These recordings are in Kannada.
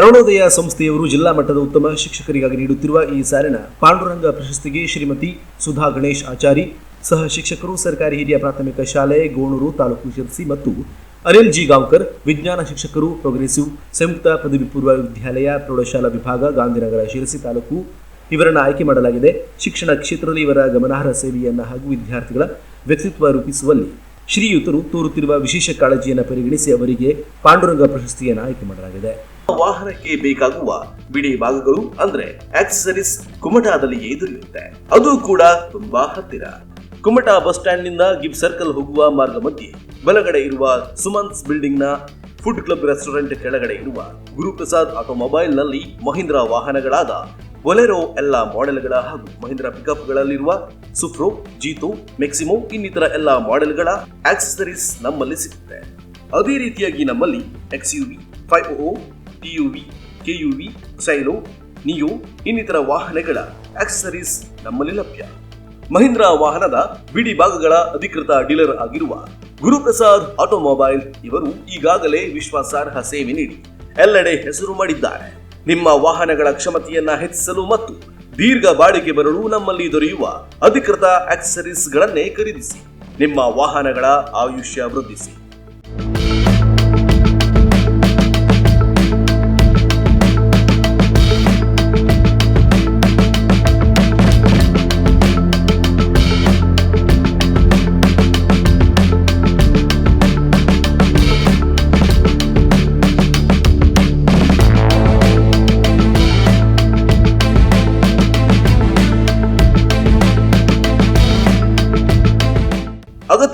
ಅರುಣೋದಯ ಸಂಸ್ಥೆಯವರು ಜಿಲ್ಲಾ ಮಟ್ಟದ ಉತ್ತಮ ಶಿಕ್ಷಕರಿಗಾಗಿ ನೀಡುತ್ತಿರುವ ಈ ಸಾಲಿನ ಪಾಂಡುರಂಗ ಪ್ರಶಸ್ತಿಗೆ ಶ್ರೀಮತಿ ಸುಧಾ ಗಣೇಶ್ ಆಚಾರಿ, ಸಹ ಶಿಕ್ಷಕರು ಸರ್ಕಾರಿ ಹಿರಿಯ ಪ್ರಾಥಮಿಕ ಶಾಲೆ, ಗೋಣೂರು ತಾಲೂಕು ಶಿರಸಿ ಮತ್ತು ಅನಿಲ್ ಜಿ ಗಾಂವ್ಕರ್, ವಿಜ್ಞಾನ ಶಿಕ್ಷಕರು ಪ್ರೋಗ್ರೆಸಿವ್ ಸಂಯುಕ್ತ ಪದವಿ ಪೂರ್ವ ವಿದ್ಯಾಲಯ, ಪ್ರೌಢಶಾಲಾ ವಿಭಾಗ, ಗಾಂಧಿನಗರ ಶಿರಸಿ ತಾಲೂಕು ಇವರನ್ನು ಆಯ್ಕೆ ಮಾಡಲಾಗಿದೆ. ಶಿಕ್ಷಣ ಕ್ಷೇತ್ರದಲ್ಲಿ ಇವರ ಗಮನಾರ್ಹ ಸೇವೆಯನ್ನು ಹಾಗೂ ವಿದ್ಯಾರ್ಥಿಗಳ ವ್ಯಕ್ತಿತ್ವ ರೂಪಿಸುವಲ್ಲಿ ಶ್ರೀಯುತರು ತೋರುತ್ತಿರುವ ವಿಶೇಷ ಕಾಳಜಿಯನ್ನು ಪರಿಗಣಿಸಿ ಅವರಿಗೆ ಪಾಂಡುರಂಗ ಪ್ರಶಸ್ತಿಯನ್ನು ಆಯ್ಕೆ ಮಾಡಲಾಗಿದೆ. ವಾಹನಕ್ಕೆ ಬೇಕಾಗುವ ಬಿಡಿ ಭಾಗಗಳು ಅಂದ್ರೆ ಆಕ್ಸೆಸರೀಸ್ ಕುಮಟಾದಲ್ಲಿಯೇ ದೊರೆಯುತ್ತೆ ಅದು ಕೂಡ ತುಂಬಾ ಹತ್ತಿರ. ಕುಮಟಾ ಬಸ್ ಸ್ಟ್ಯಾಂಡ್ನಿಂದ ಗಿಬ್ ಸರ್ಕಲ್ ಹೋಗುವ ಮಾರ್ಗ ಮಧ್ಯೆ ಬಲಗಡೆ ಇರುವ ಸುಮನ್ಸ್ ಬಿಲ್ಡಿಂಗ್ನ ಫುಡ್ ಕ್ಲಬ್ ರೆಸ್ಟೋರೆಂಟ್ ಕೆಳಗಡೆ ಇರುವ ಗುರುಪ್ರಸಾದ್ ಆಟೋಮೊಬೈಲ್ನಲ್ಲಿ ಮಹೀಂದ್ರ ವಾಹನಗಳಾದ ಬೊಲೆರೋ ಎಲ್ಲ ಮಾಡೆಲ್ಗಳ ಹಾಗೂ ಮಹೀಂದ್ರ ಪಿಕಪ್ಗಳಲ್ಲಿರುವ ಸುಫ್ರೋ ಜೀತೋ ಮೆಕ್ಸಿಮೋ ಇನ್ನಿತರ ಎಲ್ಲ ಮಾಡೆಲ್ಗಳ ಆಕ್ಸೆಸರೀಸ್ ನಮ್ಮಲ್ಲಿ ಸಿಗುತ್ತೆ. ಅದೇ ರೀತಿಯಾಗಿ ನಮ್ಮಲ್ಲಿ XUV five O TUV KUV Xylo Neo ಇನ್ನಿತರ ವಾಹನಗಳ ಆಕ್ಸೆಸರೀಸ್ ನಮ್ಮಲ್ಲಿ ಲಭ್ಯ. ಮಹೀಂದ್ರ ವಾಹನದ ಬಿಡಿ ಭಾಗಗಳ ಅಧಿಕೃತ ಡೀಲರ್ ಆಗಿರುವ ಗುರುಪ್ರಸಾದ್ ಆಟೋಮೊಬೈಲ್ ಇವರು ಈಗಾಗಲೇ ವಿಶ್ವಾಸಾರ್ಹ ಸೇವೆ ನೀಡಿ ಎಲ್ಲೆಡೆ ಹೆಸರು ಮಾಡಿದ್ದಾರೆ. ನಿಮ್ಮ ವಾಹನಗಳ ಕ್ಷಮತೆಯನ್ನ ಹೆಚ್ಚಿಸಲು ಮತ್ತು ದೀರ್ಘ ಬಾಳಿಕೆ ಬರಲು ನಮ್ಮಲ್ಲಿ ದೊರೆಯುವ ಅಧಿಕೃತ ಆಕ್ಸೆಸರೀಸ್ಗಳನ್ನೇ ಖರೀದಿಸಿ. ನಿಮ್ಮ ವಾಹನಗಳ ಆಯುಷ್ಯ ವೃದ್ಧಿಸಿ.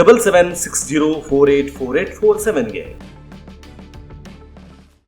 double seven six zero four eight four eight four ಸೆವೆನ್ಗೆ